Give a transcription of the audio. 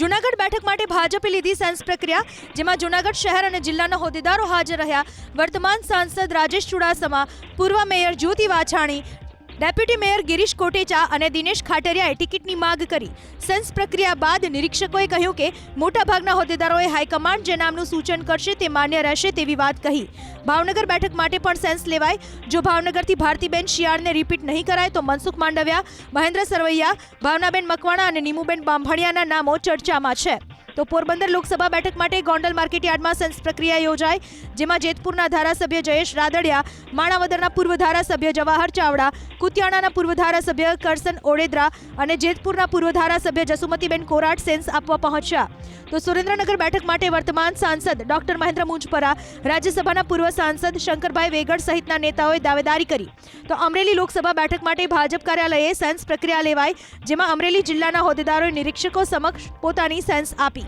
જૂનાગઢ બેઠક માટે ભાજપે લીધી સેન્સ પ્રક્રિયા, જેમાં જૂનાગઢ શહેર અને જિલ્લાના હોદ્દેદારો હાજર રહ્યા. વર્તમાન સાંસદ રાજેશ ચુડાસમા, પૂર્વ mayor Jyoti Vachhani deputy mayor Girish Kotecha અને દિનેશ ખાટરિયાએ ટિકિટની માગ કરી. સેન્સ પ્રક્રિયા બાદ નિરીક્ષકોએ કહ્યું કે, મોટાભાગના હોદ્દેદારોએ હાઈકમાન્ડ જે નામનું સૂચન કરશે તે માન્ય રહેશે તેવી વાત કહી. ભાવનગર બેઠક માટે પણ સેન્સ લેવાય. જો ભાવનગરથી ભારતીબેન શિયાળને રિપીટ નહીં કરાય તો મનસુખ માંડવિયા, મહેન્દ્ર સરવૈયા, ભાવનાબેન મકવાણા અને નીમુબેન બાંભણિયાના નામો ચર્ચામાં છે. તો પોરબંદર લોકસભા બેઠક માટે ગોંડલ માર્કેટયાર્ડમાં સેન્સ પ્રક્રિયા યોજાઈ, જેમાં જેતપુરના ધારાસભ્ય જયેશ રાદડિયા, માણાવદરના પૂર્વ ધારાસભ્ય જવાહર ચાવડા, કુતિયાણાના પૂર્વ ધારાસભ્ય કરસન ઓડેદરા અને જેતપુરના પૂર્વ ધારાસભ્ય જસુમતીબેન કોરાટ સેન્સ આપવા પહોંચ્યા. તો સુરેન્દ્રનગર બેઠક માટે વર્તમાન સાંસદ ડોક્ટર મહેન્દ્ર મુંજપરા, રાજ્યસભાના પૂર્વ સાંસદ શંકરભાઈ વેગડ સહિતના નેતાઓએ દાવેદારી કરી. તો અમરેલી લોકસભા બેઠક માટે ભાજપ કાર્યાલયે સેન્સ પ્રક્રિયા લેવાઈ, જેમાં અમરેલી જિલ્લાના હોદ્દેદારોએ નિરીક્ષકો સમક્ષ પોતાની સેન્સ આપી.